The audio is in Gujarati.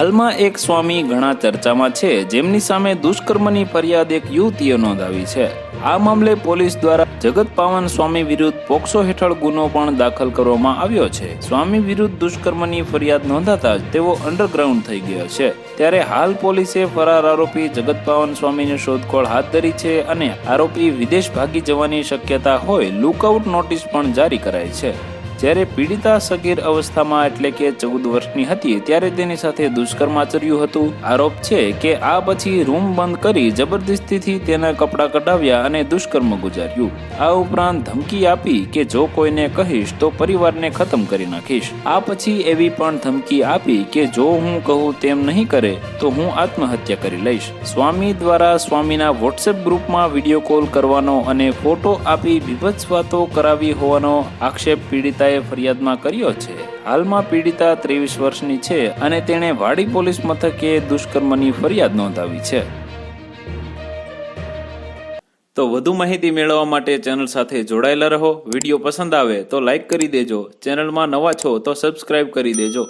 હાલમાં એક સ્વામી ઘણા ચર્ચામાં છે, જેમની સામે દુષ્કર્મની ફરિયાદ એક યુવતીએ નોંધાવી છે. આ મામલે પોલીસ દ્વારા જગત પાવન સ્વામી વિરુદ્ધ પોક્સો હેઠળ ગુનો પણ દાખલ કરવામાં આવ્યો છે. સ્વામી વિરુદ્ધ દુષ્કર્મની ફરિયાદ નોંધાતા જ તેઓ અંડરગ્રાઉન્ડ થઈ ગયો છે. ત્યારે હાલ પોલીસે ફરાર આરોપી જગત પાવન સ્વામીની શોધખોળ હાથ ધરી છે અને આરોપી વિદેશ ભાગી જવાની શક્યતા હોય લુકઆઉટ નોટિસ પણ જારી કરાઈ છે. જ્યારે પીડિતા સગીર અવસ્થામાં એટલે કે ચૌદ વર્ષની હતી ત્યારે તેની સાથે દુષ્કર્મ આચર્યું હતું. આરોપ છે કે આ પછી રૂમ બંધ કરી જબરદસ્તીથી તેના કપડાં કઢાવ્યા અને દુષ્કર્મ ગુજાર્યું. આ ઉપરાંત ધમકી આપી કે જો કોઈને કહીશ તો પરિવારને ખતમ કરી નાખીશ. આ પછી એવી પણ ધમકી આપી કે જો હું કહું તેમ નહીં કરે તો હું આત્મહત્યા કરી લઈશ. સ્વામી દ્વારા સ્વામીના વોટ્સએપ ગ્રુપમાં વીડિયો કોલ કરવાનો અને ફોટો આપી બીભત્સ વાતો કરાવી હોવાનો આક્ષેપ પીડિતાએ ફરિયાદમાં કર્યો છે, હાલમાં પીડિતા ત્રેવીસ વર્ષની છે અને તેણે વાડી પોલીસ મથકે દુષ્કર્મની ફરિયાદ નોંધાવી છે. તો વધુ માહિતી મેળવવા માટે ચેનલ સાથે જોડાયેલા રહો. વીડિયો પસંદ આવે તો લાઈક કરી દેજો. ચેનલમાં નવા છો તો સબસ્ક્રાઇબ કરી દેજો.